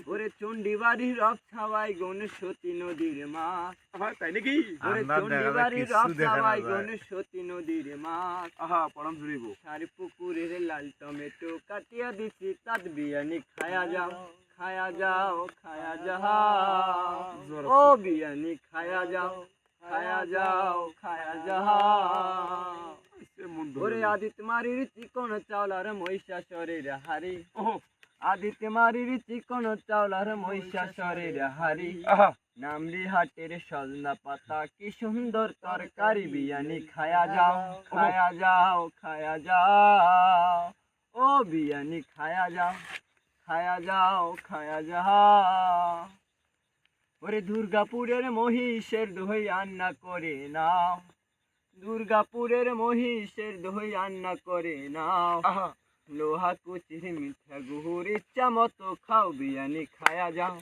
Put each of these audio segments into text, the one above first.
ওরে চণ্ডীবাড়ির রব ছাওয়াই গণেশতী নদীর মাছ। তাই নাকি? ওরে রব ছাওয়াই গণেশতী নদীর মাছ। আহা পড়াম জুড়িব সারি পুকুরের লাল টমেটো কাটিয়া দিছি তাত বিয়ানি খায়া যাও খায়া যাও খায়া যাও। ও বিয়ানি খায়া যাও খায়া যাও খায়া যাও। ওরে আদিত মারির চিকন চাওলার মহিষাসরের হারি আদিত মারির চিকন চাওলার মহিষাসরের হারি নামলি হাটের সজনা পাতা কি সুন্দর তরকারি বিয়ানি খায়া যাও খায়া যাও খায়া যাও। ও বিয়ানি খায়া যাও খায়া যাও খায়া যাও। ওরে দুর্গাপুরের মহিষের দই রান্না করে নাও। দুর্গাপুরের মহিষের দই রান্না করে নাও। লোহা কুচির মিঠা গুহুর ইচ্ছা মতো খাও বিয়ানি খায়া যাও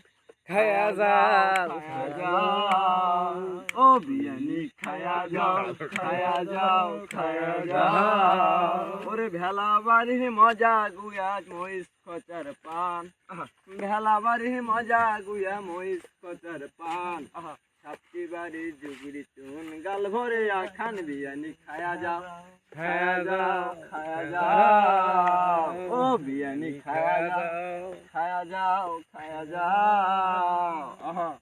খায়া যাও, খায়া যাও ও বিয়ানি খায়া যাও খায়া যাও খায়া যাও ওরে ভেলা বাড়ির মজা গুয়া মহিষ খচার পান ভেলা বাড়ির মজা গুয়া মহিষ খচার পান সাতটি বাড়ি জুগিরি চুন গাল ভরে আখান বিয়ানি খায়া যাও, খায়া বিয়ানি খায়া যাও খায়া যাও খায়া যাও।